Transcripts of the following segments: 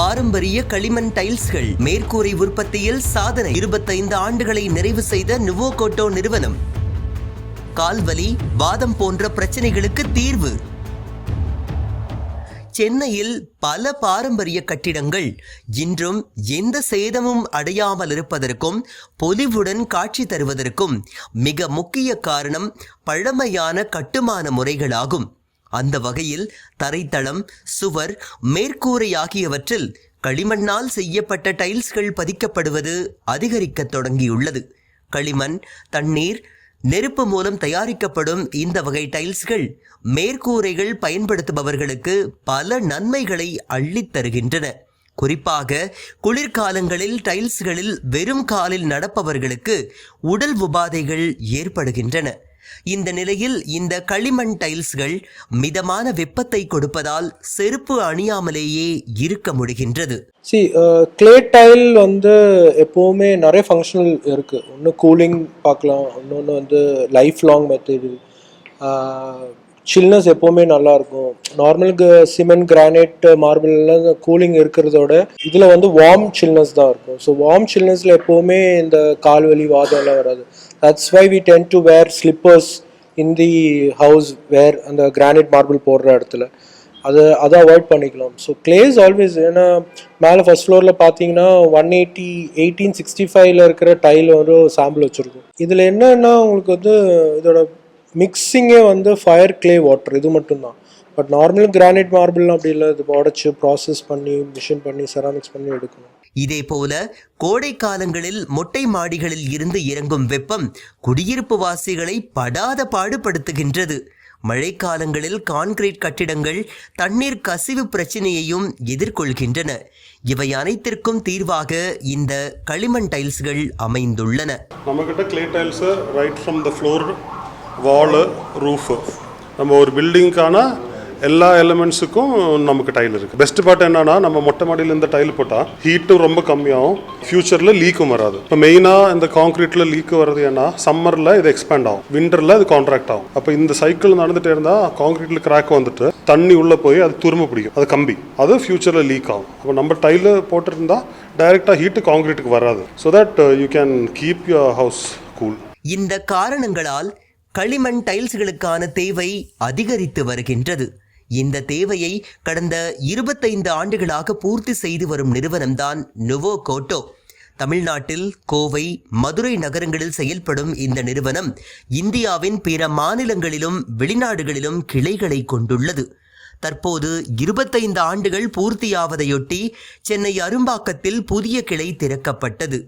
பாரம்பரிய களிமண் டைல்ஸ்கள். மேற்கூரை உற்பத்தியில் சாதனை. இருபத்தைந்து ஆண்டுகளை நிறைவு செய்த நுவோகோட்டோ நிறுவனம். கால்வலி வாதம் போன்ற பிரச்சனைகளுக்கு தீர்வு. சென்னையில் பல பாரம்பரிய கட்டிடங்கள். இன்றும் எந்த சேதமும் அடையாமல் இருப்பதற்கும் பொலிவுடன் காட்சி தருவதற்கும் மிக முக்கிய காரணம் பழமையான கட்டுமான முறைகளாகும். அந்த வகையில் தரைத்தளம் சுவர் மேற்கூரை ஆகியவற்றில் களிமண்ணால் செய்யப்பட்ட டைல்ஸ்கள் பதிக்கப்படுவது அதிகரிக்கத் தொடங்கியுள்ளது. களிமண் தண்ணீர் நெருப்பு மூலம் தயாரிக்கப்படும் இந்த வகை டைல்ஸ்கள் மேற்கூரைகள் பயன்படுத்துபவர்களுக்கு பல நன்மைகளை அள்ளித் தருகின்றன. குறிப்பாக குளிர்காலங்களில் டைல்ஸ்களில் வெறும் காலில் நடப்பவர்களுக்கு உடல் உபாதைகள் ஏற்படுகின்றன. இந்த நிலையில் இந்த களிமண் டைல்ஸ்கள் மிதமான வெப்பத்தை கொடுப்பதால் செருப்பு அணியாமலேயே இருக்க முடிகின்றது. சி கிளே டைல் வந்து எப்போவுமே நிறைய ஃபங்க்ஷனல் இருக்குது ஒன்று கூலிங் பார்க்கலாம் இன்னொன்று வந்து லைஃப் லாங் மெத்தீரியல் சில்னஸ் எப்போவுமே நல்லா இருக்கும். நார்மல் சிமெண்ட் கிரானைட் மார்பிள்லாம் கூலிங் இருக்கிறதோட இதில் வந்து வார்ம் சில்னஸ் தான் இருக்கும். ஸோ வார்ம் சில்னஸில் எப்போவுமே இந்த கால்வலி வாதம் எல்லாம் வராது. That's why we tend to wear slippers in the house where அந்த கிரானைட் மார்பிள் போடுற இடத்துல. அதை அதை அவாய்ட் பண்ணிக்கலாம். ஸோ கிளேஸ் ஆல்வேஸ் ஏன்னா மேலே ஃபர்ஸ்ட் ஃப்ளோரில் பார்த்தீங்கன்னா ஒன் எயிட்டி எயிட்டீன் சிக்ஸ்டி ஃபைவ்ல இருக்கிற டைல் ஒரு சாம்பிள் வச்சுருக்கோம். இதில் என்னன்னா உங்களுக்கு வந்து இதோட மிக்சிங்கே வந்து ஃபயர் கிளே வாட்டர் இது மட்டும்தான். பட் நார்மல் கிரானைட் மார்பிள்லாம் அப்படி இல்லை. இது உடச்சி ப்ராசஸ் பண்ணி மிஷின் பண்ணி செராமிக்ஸ் பண்ணி எடுக்கணும். இதேபோல கோடை காலங்களில் மொட்டை மாடிகளில் இருந்து இறங்கும் வெப்பம் குடியிருப்பு வாசிகளை படாத பாடுபடுத்துகின்றது. மழைக்காலங்களில் கான்கிரீட் கட்டிடங்கள் தண்ணீர் கசிவு பிரச்சனையையும் எதிர்கொள்கின்றன. இவை அனைத்திற்கும் தீர்வாக இந்த களிமண் டைல்ஸ்கள் அமைந்துள்ளன. நம்மக்கிட்ட clay tiles right from the floor wall roof நம்ம ஒரு பில்டிங்க்கான எல்லா எலிமெண்ட்ஸுக்கும் நமக்கு டைல் இருக்குது பெஸ்ட் பார்ட் என்னன்னா நம்ம மொட்டை மாடியில் இந்த டைல் போட்டால் ஹீட்டும் ரொம்ப கம்மியாகும். ஃபியூச்சரில் லீக்கும் வராது. இப்போ மெயினாக இந்த காங்க்ரீட்டில் லீக் வர்றது ஏன்னா சம்மரில் இது எக்ஸ்பேண்ட் ஆகும். விண்டரில் இது கான்ட்ராக்ட் ஆகும். அப்போ இந்த சைக்கிள் நடந்துகிட்டே இருந்தால் காங்க்ரீட்டில் கிராக் வந்துட்டு தண்ணி உள்ளே போய் அது துரும்ப பிடிக்கும். அது கம்பி. அது ஃபியூச்சரில் லீக் ஆகும். அப்போ நம்ம டைல் போட்டிருந்தா டைரெக்டாக ஹீட்டு காங்கிரீட்டுக்கு வராது. So that you can keep your house cool இந்த காரணங்களால் களிமண் டைல்ஸ்களுக்கான தேவை அதிகரித்து வருகின்றது. இந்த தேவையை கடந்த இருபத்தைந்து ஆண்டுகளாக பூர்த்தி செய்து வரும் நிறுவனம்தான் நுவோ கோட்டோ தமிழ்நாட்டில் கோவை மதுரை நகரங்களில் செயல்படும் இந்த நிறுவனம் இந்தியாவின் பிற மாநிலங்களிலும் வெளிநாடுகளிலும் கிளைகளை கொண்டுள்ளது. தற்போது இருபத்தைந்து ஆண்டுகள் பூர்த்தியாவதையொட்டி சென்னை அரும்பாக்கத்தில் புதிய கிளை திறக்கப்பட்டது.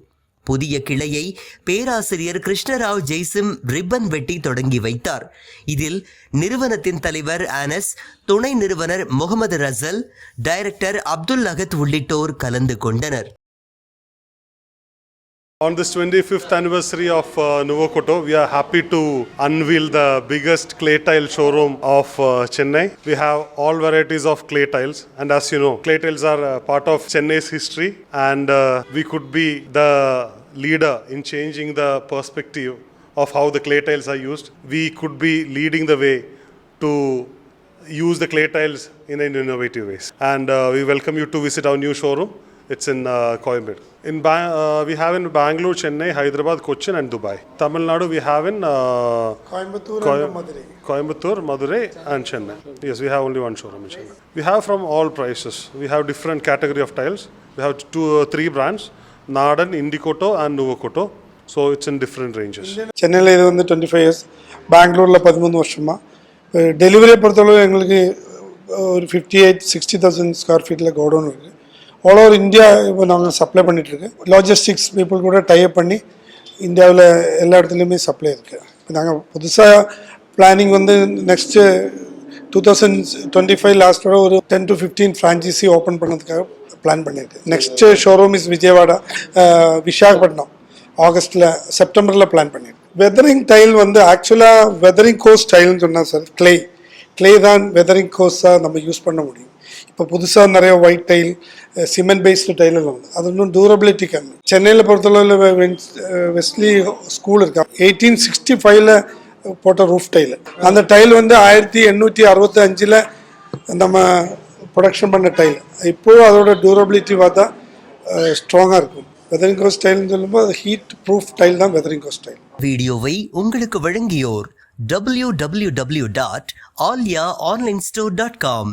புதிய கிளையை பேராசிரியர் கிருஷ்ணராவ் ஜெய்சிம் ரிப்பன் வெட்டி தொடங்கி வைத்தார். இதில் நிறுவனத்தின் தலைவர் ஆனஸ் துணை நிறுவனர் முகமது ரசல் டைரக்டர் அப்துல் அகத் உள்ளிட்டோர் கலந்து கொண்டனர். On this 25th anniversary of uh, Nuvo Koto, we are happy to unveil the biggest clay tile showroom of uh, Chennai. We have all varieties of clay tiles, and as you know, clay tiles are uh, part of Chennai's history, and uh, we could be the leader in changing the perspective of how the clay tiles are used. We could be leading the way to use the clay tiles in an innovative ways. And uh, we welcome you to visit our new showroom. It's in uh, Coimbatore. In ba- uh, we have in Bangalore, Chennai, Hyderabad, Cochin, and Dubai. Tamil Nadu, we have in uh, Coimbatore Coi- and Madurai. Coimbatore, Madurai, and Chennai. Yes, we have only one showroom in Chennai. We have from all prices. We have different category of tiles. We have two, uh, three brands: Nadan, Indicoto, and Nuvocoto. So it's in different ranges. சென்னையில் இது வந்து twenty five years பெங்களூரில் பதிமூணு வருஷமா டெலிவரியை பொறுத்தளவு எங்களுக்கு ஒரு fifty eight sixty thousand square ஃபீட்டில் கோடவுன் இருக்குது ஆல் ஓவர் இந்தியா இப்போ நாங்கள் சப்ளை பண்ணிகிட்ருக்கோம் லாஜிஸ்டிக்ஸ் பீப்புள் கூட டைப் பண்ணி இந்தியாவில் எல்லா இடத்துலையுமே சப்ளை இருக்குது இப்போ நாங்கள் புதுசாக பிளானிங் வந்து next two thousand twenty five லாஸ்ட்டோட ஒரு ten to fifteen franchisee open பண்ணதுக்காக பிளான் பண்ணியிருக்கு next showroom is Vijayawada Visakhapatnam ஆகஸ்ட்டில் செப்டம்பரில் பிளான் பண்ணியிருக்கு வெதரிங் டைல் வந்து ஆக்சுவலாக வெதரிங் கோர்ஸ் டைல்னு சொன்னால் சார் கிளே கிளே தான் வெதரிங் கோஸாக நம்ம யூஸ் பண்ண முடியும். இப்போ புதுசாக நிறைய white tile cement based tile எல்லாம் வந்து அது இன்னும் டூரபிலிட்டி கம்மி சென்னையில் பொறுத்தளவில் வெஸ்ட்லி ஸ்கூல் இருக்கா. எயிட்டீன் சிக்ஸ்டி ஃபைவ்ல போட்ட ரூஃப் டைல் அந்த டைல் வந்து ஆயிரத்தி எண்ணூற்றி அறுபத்தி அஞ்சில் நம்ம ப்ரொடக்ஷன் பண்ண டைல் இப்போவும் அதோட டியூரபிலிட்டி பார்த்தா ஸ்ட்ராங்காக இருக்கும். வெதரிங் கோஸ் டைல்னு சொல்லும்போது ஹீட் ப்ரூஃப் டைல் தான் வெதரிங் கோஸ் டைல் வீடியோவை உங்களுக்கு வழங்கியோர் W W W dot Aalya online store dot com